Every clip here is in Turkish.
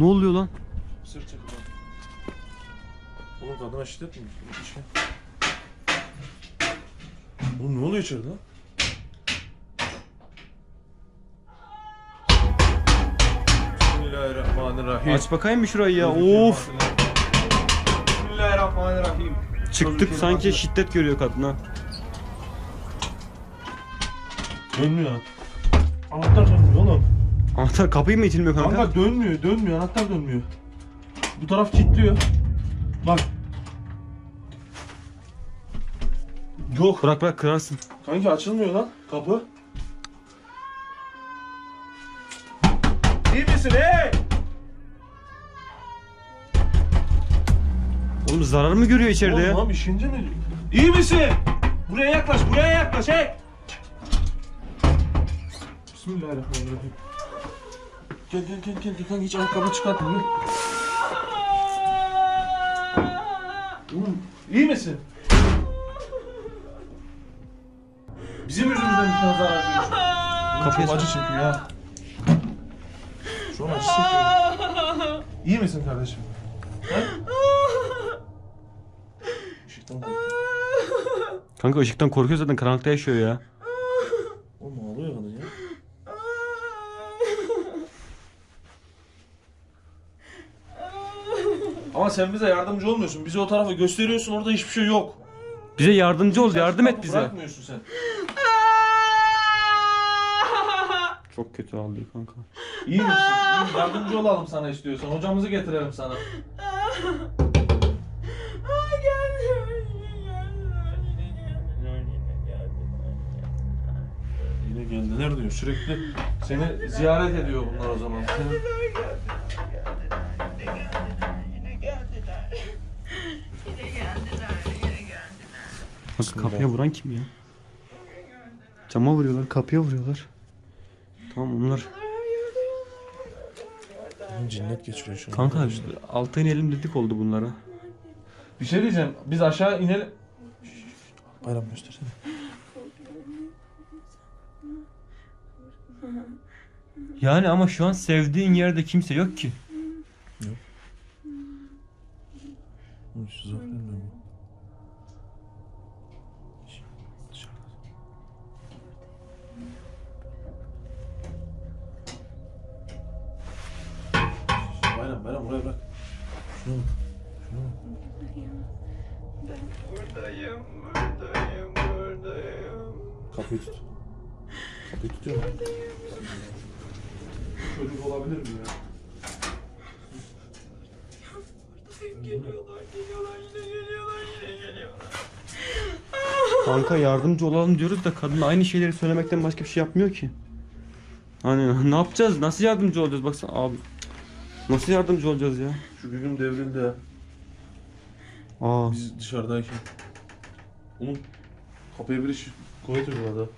Ne oluyor lan? Sırt çekil lan. Oğlum kadına şiddet mi? İşte. Oğlum ne oluyor içeride lan? Bismillahirrahmanirrahim. Aç bakayım bir şurayı ya. Of. Bismillahirrahmanirrahim. Çıktık sanki şiddet görüyor kadına. Dönmüyor. Anahtar dönmüyor oğlum. Anahtar kapıyı mı itilmiyor kanka? Kanka dönmüyor, dönmüyor. Anahtar dönmüyor. Bu taraf kilitliyor. Bak. Yok. Bırak bırak kırarsın. Kanki açılmıyor lan kapı. İyi misin hey? Oğlum zarar mı görüyor içeride Oğlum ya? lan işince mi? İyi misin? Buraya yaklaş, buraya yaklaş hey. Bismillahirrahmanirrahim. Gel gel gel gel kanka hiç ayakkabı çıkartma gel. Oğlum iyi misin? Bizim yüzümüzden bir tane zarar görmüş. Aç. acı çekiyor ya. Şu an acı çekiyor. İyi misin kardeşim? He? Işıktan korktum. Kanka ışıktan korkuyor zaten karanlıkta yaşıyor ya. Oğlum ağlıyor kadın ya. Ama sen bize yardımcı olmuyorsun. Bizi o tarafa gösteriyorsun orada hiçbir şey yok. Bize yardımcı ol, yardım et bize. Bırakmıyorsun sen. Çok kötü ağlıyor kanka. İyi misin? İyi, yardımcı olalım sana istiyorsan. Hocamızı getirelim sana. Yine geldiler diyor. Sürekli seni ziyaret ediyor bunlar o zaman. Seni... Kanka kapıya vuran kim ya? Cama vuruyorlar, kapıya vuruyorlar. Tamam onlar. Cinnet geçiriyor şu an. Kanka alta inelim dedik oldu bunlara. Bir şey diyeceğim. Biz aşağı inelim. Bayram göstersene. Yani ama şu an sevdiğin yerde kimse yok ki. Şizofren mi bu? Kapıyı tut. Kapıyı tutuyor mu? Çocuk olabilir mi ya? Geliyorlar, geliyorlar, yine geliyorlar, yine geliyorlar. Kanka yardımcı olalım diyoruz da kadın aynı şeyleri söylemekten başka bir şey yapmıyor ki. Hani ne yapacağız? Nasıl yardımcı olacağız? Baksana abi. Nasıl yardımcı olacağız ya? Şu gügüm devrildi ya. Aa. Biz dışarıdayken. Oğlum kapıya bir iş kuvvet uyguladı.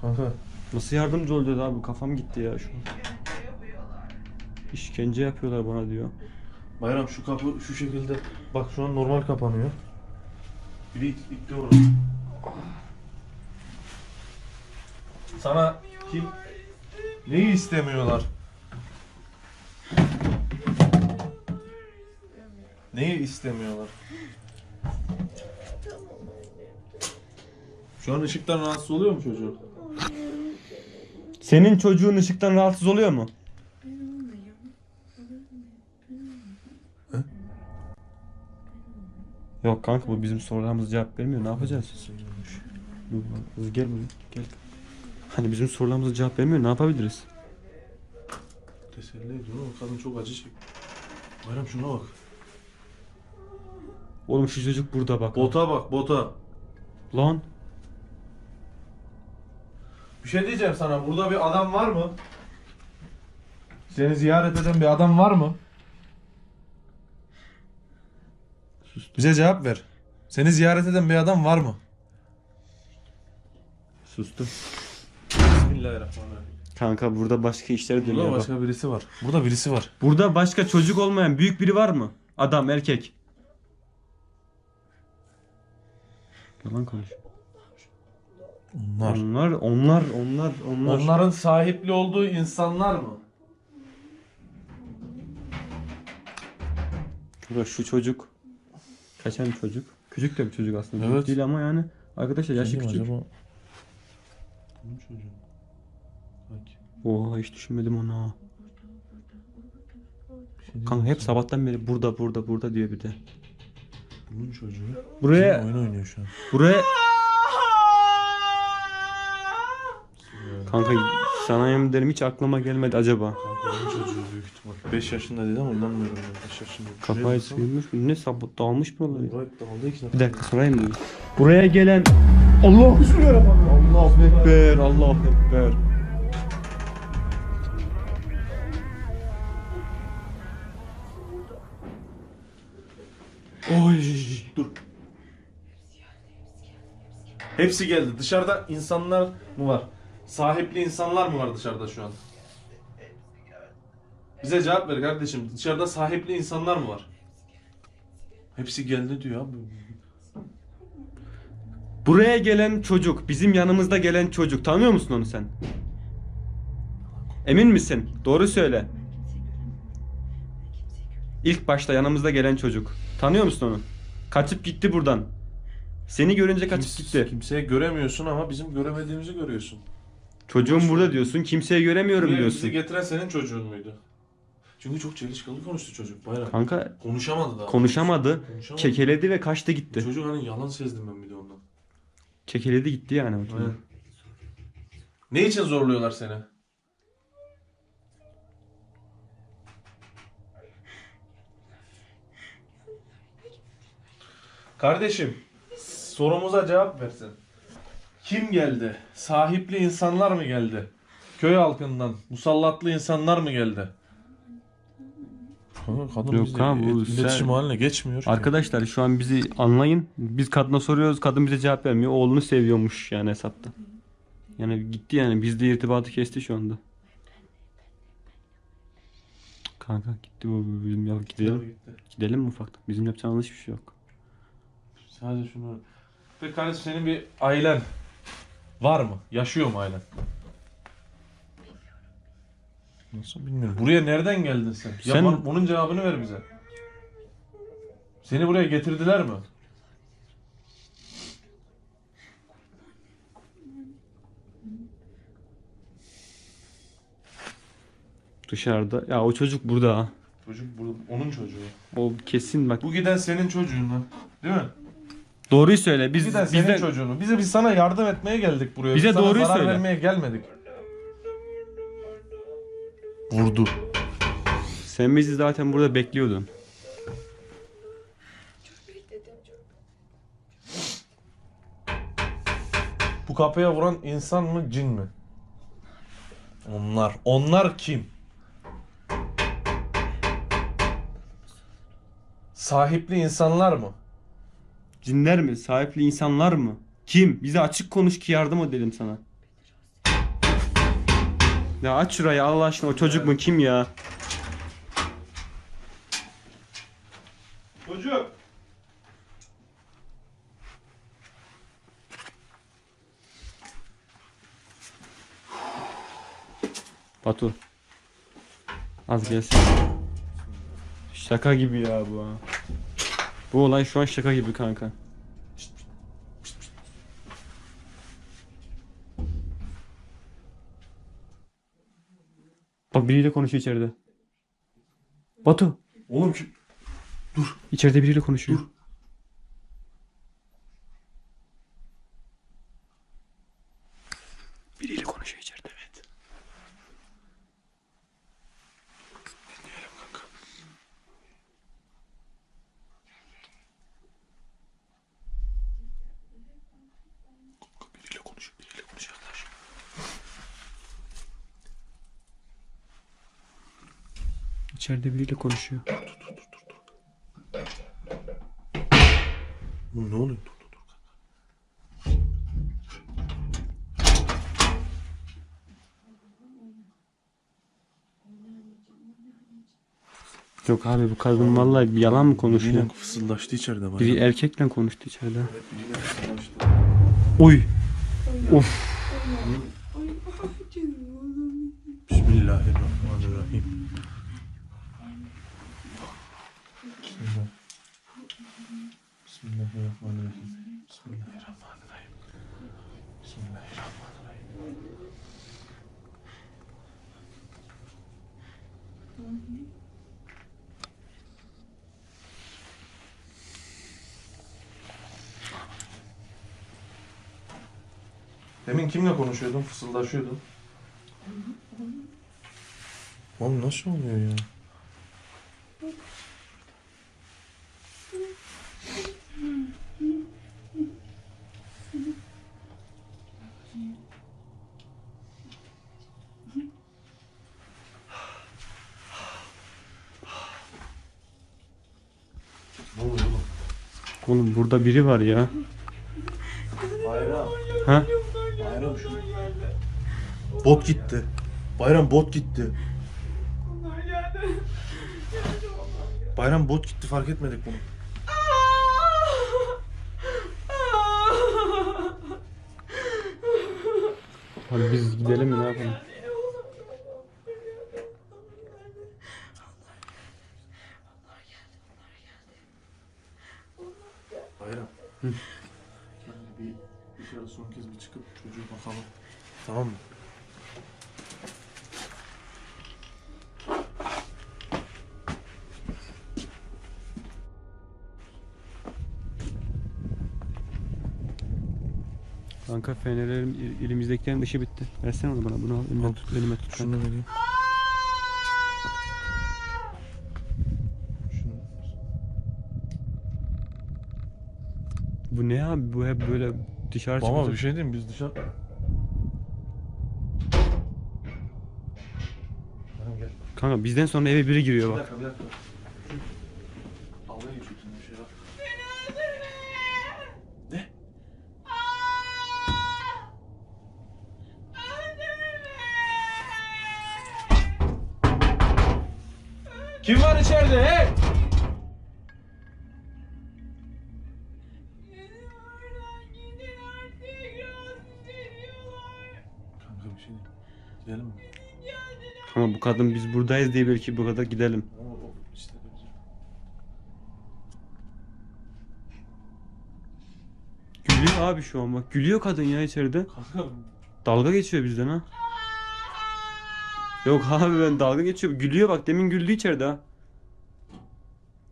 Kanka Nasıl yardımcı olacağız abi? Kafam gitti ya şu an. İşkence yapıyorlar bana diyor. Bayram şu kapı şu şekilde bak şu an normal kapanıyor. Biri it, itti orası. Sana kim neyi istemiyorlar? Neyi istemiyorlar? Şu an ışıktan rahatsız oluyor mu çocuğun? Senin çocuğun ışıktan rahatsız oluyor mu? Yok kanka bu bizim sorularımıza cevap vermiyor. Ne yapacağız? Dur Kız gel buraya. Gel. Hani bizim sorularımıza cevap vermiyor. Ne yapabiliriz? Teselli ediyor ama kadın çok acı çekiyor. Bayram şuna bak. Oğlum şu çocuk burada bak. Bota bak bota. Lan. Bir şey diyeceğim sana. Burada bir adam var mı? Seni ziyaret eden bir adam var mı? Bize cevap ver. Seni ziyaret eden bir adam var mı? Sustum. Bismillahirrahmanirrahim. Kanka burada başka işler dönüyor. Burada bak. başka birisi var. Burada birisi var. Burada başka çocuk olmayan büyük biri var mı? Adam, erkek. Yalan konuş. Onlar. Onlar, onlar, onlar, onlar. Onların sahipli olduğu insanlar mı? Bak şu çocuk. Kaçan çocuk. Küçük de bir çocuk aslında. Büyük Evet. Değil ama yani arkadaşlar yaşı küçük. acaba? Bunun çocuğu. Bak. Oha hiç düşünmedim ona. Bir şey diyeyim Kanka mi hep sana? sabahtan beri burada burada burada diyor bir de. Bunun çocuğu. Buraya Oyun oynuyor şu an. buraya kanka sana yemin ederim hiç aklıma gelmedi acaba. Kanka onun çocuğu büyük ihtimal. 5 yaşında dedi ama inanmıyorum ben 5 yaşında. Kafayı sıyırmış mı? Ne sabah dağılmış dağıldı ki. Bir dakika sorayım mı? Buraya gelen Allah Allahu ekber Allahu ekber. Oy. Dur. Hepsi geldi. Dışarıda insanlar mı var? Sahipli insanlar mı var dışarıda şu an? Bize cevap ver kardeşim. Dışarıda sahipli insanlar mı var? Hepsi geldi diyor abi. Buraya gelen çocuk, bizim yanımızda gelen çocuk. Tanıyor musun onu sen? Emin misin? Doğru söyle. İlk başta yanımızda gelen çocuk. Tanıyor musun onu? Kaçıp gitti buradan. Seni görünce kaçıp Kims- gitti. Kimseye göremiyorsun ama bizim göremediğimizi görüyorsun. Çocuğum burada diyorsun. Kimseye göremiyorum Buraya diyorsun. Bizi getiren senin çocuğun muydu? Çünkü çok çelişkili konuştu çocuk bayram. Kanka Konuşamadı daha. konuşamadı. Konuşamadı. Kekeledi ve kaçtı gitti. Çocuk hani yalan sezdim ben bir de ondan. Kekeledi gitti yani. Aynen. Ne için zorluyorlar seni? Kardeşim, sorumuza cevap versin. Kim geldi? Sahipli insanlar mı geldi? Köy halkından musallatlı insanlar mı geldi? Kadın Yok bizle kanka, bu iletişim sen- haline geçmiyor. ki. Arkadaşlar şu an bizi anlayın. Biz kadına soruyoruz. Kadın bize cevap vermiyor. Oğlunu seviyormuş yani hesapta. Yani gitti yani. Bizde irtibatı kesti şu anda. Kanka gitti bu bu bizim ya gidelim. Gitti. Gidelim mi ufaktan? Bizim yapacağımız hiçbir şey yok. Sadece şunu. Peki kardeşim senin bir ailen var mı? Yaşıyor mu ailen? Nasıl bilmiyorum. Buraya nereden geldin sen? Ya Sen- bana- bunun cevabını ver bize. Seni buraya getirdiler mi? Dışarıda. Ya o çocuk burada. ha. Çocuk burada, onun çocuğu. O kesin bak. Bu giden senin çocuğun lan. Değil mi? Doğruyu söyle. Biz giden senin bizden çocuğunu. Bize biz sana yardım etmeye geldik buraya. Bize Biz sana doğruyu zarar söyle. vermeye gelmedik. Vurdu. sen bizi zaten burada bekliyordun. Bu kapıya vuran insan mı cin mi? Onlar. Onlar kim? Sahipli insanlar mı? Cinler mi? Sahipli insanlar mı? Kim? Bize açık konuş ki yardım edelim sana. Ya aç şurayı Allah aşkına o çocuk mu kim ya? Çocuk. Batu. Az gelsin. Şaka gibi ya bu ha. Bu olay şu an şaka gibi kanka. Bak biriyle konuşuyor içeride. Batu. Oğlum kim? İçeride biriyle konuşuyor. Dur. Biriyle konuşuyor içeride evet. Biriyle konuşuyor. Biriyle konuşuyor yaklaş. İçeride biriyle konuşuyor. Oğlum ne oluyor? Dur dur dur. Yok abi bu kadın vallahi bir yalan mı konuşuyor? Biriyle fısıldaştı içeride bana. Biri erkekle konuştu içeride. Evet, biriyle fısıldaştı. Oy. Of. Bismillahirrahmanirrahim. Bismillah. Bismillahirrahmanirrahim. Bismillahirrahmanirrahim. Bismillahirrahmanirrahim. Demin kimle konuşuyordun? Fısıldaşıyordun. Oğlum nasıl oluyor ya? Ne oluyor oğlum? Oğlum burada biri var ya. Bayram. Ha? Bayram şu. Bot gitti. Bayram bot gitti. Bayram bot gitti fark etmedik bunu. Hadi biz gidelim mi ne yapalım? Bayram. Hı. bir dışarı son kez bir çıkıp çocuğu bakalım. Tamam mı? Kanka fenerlerim el- elimizdekilerin dışı bitti. Versene onu bana bunu al. Önüme tut, önüme tut. Şunu vereyim. Şunu. Bu ne abi? Bu hep böyle dışarı Baba çıkacak. bir şey diyeyim biz dışarı... Bayram gel. Kanka bizden sonra eve biri giriyor Bir bak. dakika bir dakika. Şu... Dalga geçiyorsun bir şey yap. Ne? Kim var içeride hey? Kadın biz buradayız diye belki bu kadar gidelim. O. Gülüyor abi şu an bak. Gülüyor kadın ya içeride. Kanka Dalga geçiyor bizden ha. Yok abi ben dalga geçiyor. Gülüyor bak demin güldü içeride ha.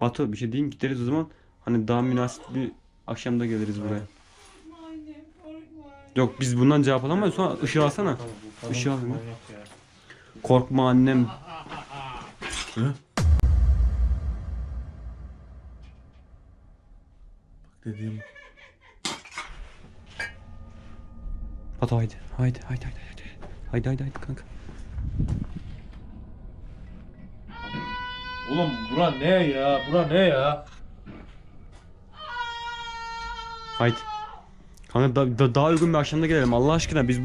Batu bir şey diyeyim gideriz o zaman. Hani daha münasip bir akşamda geliriz buraya. Yok biz bundan cevap alamayız sonra ışığı alsana. Işığı al hemen. manyak ya. Korkma annem. Hı? Bak dediğim Batu haydi. Haydi haydi haydi haydi. Haydi haydi haydi kanka. Oğlum bura ne ya? Bura ne ya? Haydi. Kanka da, da- daha uygun bir akşamda gelelim Allah aşkına biz